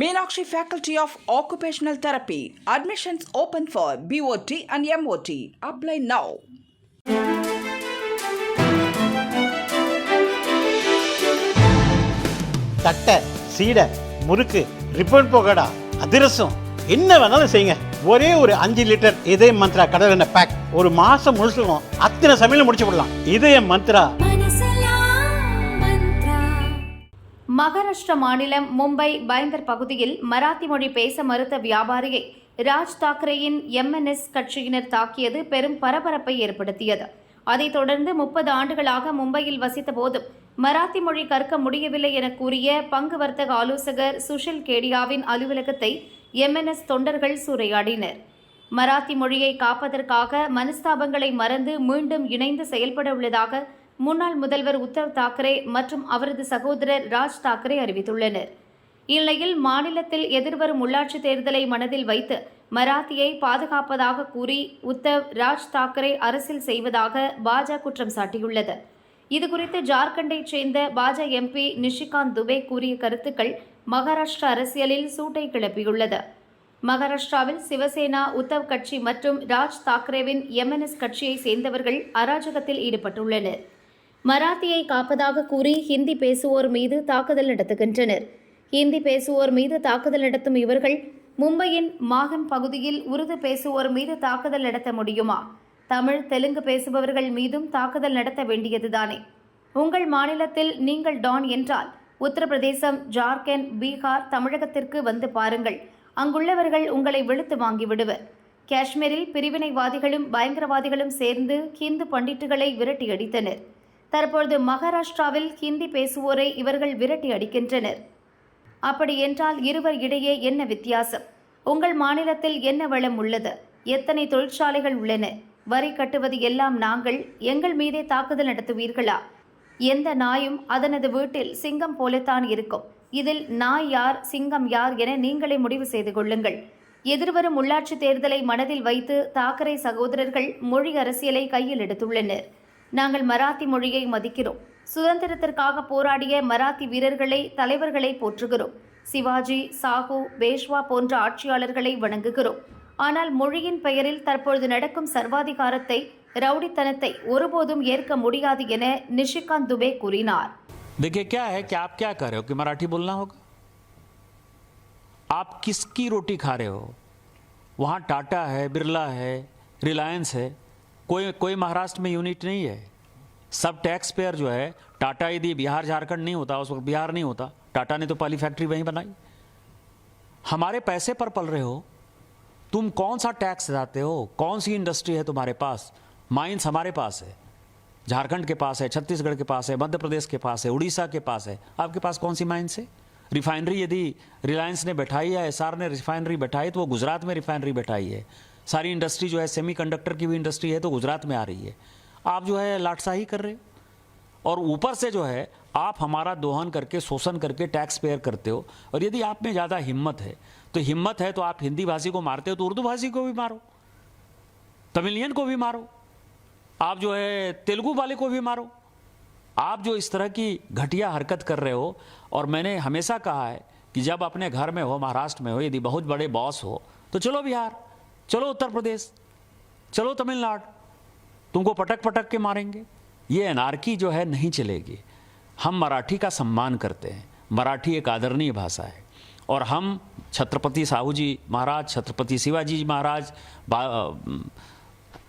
Meenakshi Faculty of occupational therapy admissions open for BOT and MOT apply now தட்டை சீடை முறுக்கு ribbon போகடா அதிரசம். என்ன வேணாலும் செய்யுங்க. ஒரே ஒரு அஞ்சு லிட்டர் இதய மந்த்ரா கடலெண்ணெய் பேக் ஒரு மாசம் முழுசுக்கும் அத்தனை சமையல் முடிச்சு விடலாம் இதய மந்த்ரா. மகாராஷ்டிரா மாநிலம் மும்பை பைந்தர் பகுதியில் மராத்தி மொழி பேச மறுத்த வியாபாரியை ராஜ் தாக்கரேயின் எம்என்எஸ் கட்சியினர் தாக்கியது பெரும் பரபரப்பை ஏற்படுத்தியது. அதைத் தொடர்ந்து முப்பது ஆண்டுகளாக மும்பையில் வசித்த போதும் மராத்தி மொழி கற்க முடியவில்லை என கூறிய பங்கு வர்த்தக ஆலோசகர் சுஷில் கேடியாவின் அலுவலகத்தை எம்என்எஸ் தொண்டர்கள் சூறையாடினர். மராத்தி மொழியை காப்பதற்காக மனஸ்தாபங்களை மறந்து மீண்டும் இணைந்து செயல்பட உள்ளதாக முன்னாள் முதல்வர் உத்தவ் தாக்கரே மற்றும் அவரது சகோதரர் ராஜ் தாக்கரே அறிவித்துள்ளனர். இந்நிலையில் மாநிலத்தில் எதிர்வரும் உள்ளாட்சித் தேர்தலை மனதில் வைத்து மராத்தியை பாதுகாப்பதாக கூறி உத்தவ் ராஜ் தாக்கரே அரசியல் செய்வதாக பாஜக குற்றம் சாட்டியுள்ளது. இதுகுறித்து ஜார்க்கண்டைச் சேர்ந்த பாஜக எம்பி நிஷிகாந்த் துபே கூறிய கருத்துக்கள் மகாராஷ்டிரா அரசியலில் சூட்டை கிளப்பியுள்ளது. மகாராஷ்டிராவில் சிவசேனா உத்தவ் கட்சி மற்றும் ராஜ் தாக்கரேவின் எம்என்எஸ் கட்சியை சேர்ந்தவர்கள் அராஜகத்தில் ஈடுபட்டுள்ளனர். மராத்தியை காப்பதாக கூறி ஹிந்தி பேசுவோர் மீது தாக்குதல் நடத்துகின்றனர். ஹிந்தி பேசுவோர் மீது தாக்குதல் நடத்தும் இவர்கள் மும்பையின் மாகன் பகுதியில் உருது பேசுவோர் மீது தாக்குதல் நடத்த முடியுமா? தமிழ் தெலுங்கு பேசுபவர்கள் மீதும் தாக்குதல் நடத்த வேண்டியதுதானே? உங்கள் மாநிலத்தில் நீங்கள் டான் என்றால் உத்தரப்பிரதேசம் ஜார்க்கண்ட் பீகார் தமிழகத்திற்கு வந்து பாருங்கள். அங்குள்ளவர்கள் உங்களை வெளுத்து வாங்கிவிடுவர். காஷ்மீரில் பிரிவினைவாதிகளும் பயங்கரவாதிகளும் சேர்ந்து ஹிந்து பண்டிட்டுகளை விரட்டியடித்தனர் தற்பொழுது மகாராஷ்டிராவில் ஹிந்தி பேசுவோரை இவர்கள் விரட்டி அடிக்கின்றனர். அப்படி என்றால் இருவர் இடையே என்ன வித்தியாசம்? உங்கள் மாநிலத்தில் என்ன வளம் உள்ளது? எத்தனை தொழிற்சாலைகள் உள்ளன? வரி கட்டுவது எல்லாம் நாங்கள் எங்கள் மீதே தாக்குதல் நடத்துவீர்களா? எந்த நாயும் அதனது வீட்டில் சிங்கம் போலத்தான் இருக்கும். இதில் நாய் யார் சிங்கம் யார் என நீங்களே முடிவு செய்து கொள்ளுங்கள். எதிர்வரும் உள்ளாட்சி தேர்தலை மனதில் வைத்து தாக்கரே சகோதரர்கள் மொழி அரசியலை கையில் எடுத்துள்ளனர். நாங்கள் மராத்தி மொழியை மதிக்கிறோம் சுதந்திரத்திற்காக போராடிய மராத்தி வீரர்களை தலைவர்களை போற்றுகிறோம் சிவாஜி சாகு பேஷ்வா போன்ற ஆட்சியாளர்களை வணங்குகிறோம் ஆனால் மொழியின் பெயரில் தற்பொழுது நடக்கும் சர்வாதிகாரத்தை ரவுடித்தனத்தை ஒருபோதும் ஏற்க முடியாது என நிஷிகாந்த் துபே கூறினார் देखिए क्या है कि आप क्या कर रहे हो कि मराठी बोलना होगा आप किसकी रोटी खा रहे हो वहाँ टाटा है बिरला है रिलायंस है कोई कोई महाराष्ट्र में यूनिट नहीं है। सब टैक्स पेयर जो है टाटा यदि बिहार, झारखंड नहीं होता, उस वक्त बिहार नहीं होता टाटा ने तो पहली फैक्ट्री वहीं बनाई। हमारे पैसे पर पल रहे हो, तुम कौन सा टैक्स जाते हो, कौन सी इंडस्ट्री है तुम्हारे पास? माइंस हमारे पास है, झारखंड के पास है, छत्तीसगढ़ के पास है, मध्य प्रदेश के पास है, उड़ीसा के पास है। आपके पास कौन सी माइंस है? रिफाइनरी यदि रिलायंस ने बैठाई है एस ने रिफाइनरी बैठाई तो वो गुजरात में रिफाइनरी बैठाई है। सारी इंडस्ट्री जो है सेमीकंडक्टर की भी इंडस्ट्री है तो गुजरात में आ रही है। आप जो है लाटसाही कर रहे हो। और ऊपर से जो है, आप हमारा दोहन करके, शोषण करके टैक्स पेयर करते हो। और यदि आप में ज़्यादा हिम्मत है तो हिम्मत है तो आप हिंदी भाषी को मारते हो तो उर्दू भाषी को भी मारो। तमिलियन को भी मारो। आप जो है, तेलुगु वाले को भी मारो। आप जो इस तरह की घटिया हरकत कर रहे हो, और मैंने हमेशा कहा है कि जब अपने घर में हो, महाराष्ट्र में हो, यदि बहुत बड़े बॉस हो तो चलो बिहार। चलो उत्तर प्रदेश, चलो तमिलनाडु, तुमको पटक पटक के मारेंगे। ये अनारकी जो है नहीं चलेगी। हम मराठी का सम्मान करते हैं। मराठी एक आदरणीय भाषा है। और हम छत्रपति साहू जी महाराज, छत्रपति शिवाजी महाराज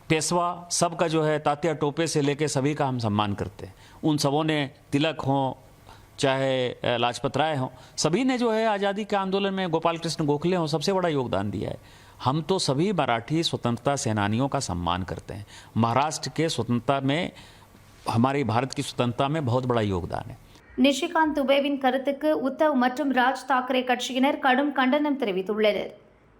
पेशवा, सबका जो है तात्या टोपे से लेके सभी का हम सम्मान करते हैं। उन सबों ने तिलक हों चाहे लाजपत राय हों सभी ने जो है आज़ादी के आंदोलन में गोपाल कृष्ण गोखले हों सबसे बड़ा योगदान दिया है हम तो सभी मराठी स्वतंत्रता सेनानियों का सम्मान करते हैं महाराष्ट्र के स्वतंत्रता में हमारी भारत की स्वतंत्रता में बहुत बड़ा योगदान है நிஷிகாந்த் துபேவின் கருத்துக்கு உத்தவ் மற்றும் ராஜ் தாக்கரே கட்சியினர் கடும் கண்டனம் தெரிவித்துள்ளனர்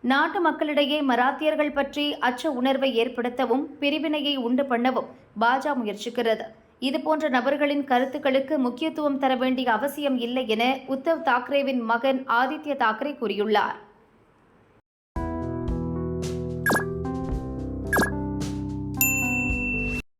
நாட்டு மக்களிடையே மராத்தியர்கள் பற்றி அச்ச உணர்வை ஏற்படுத்தவும் பிரிவினையை உண்டு பண்ணவும் பாஜக முயற்சிக்கிறது இதுபோன்ற நபர்களின் கருத்துக்களுக்கு முக்கியத்துவம் தர வேண்டிய அவசியம் இல்லை என உத்தவ் தாக்கரேவின் மகன் ஆதித்ய தாக்கரே கூறியுள்ளார்.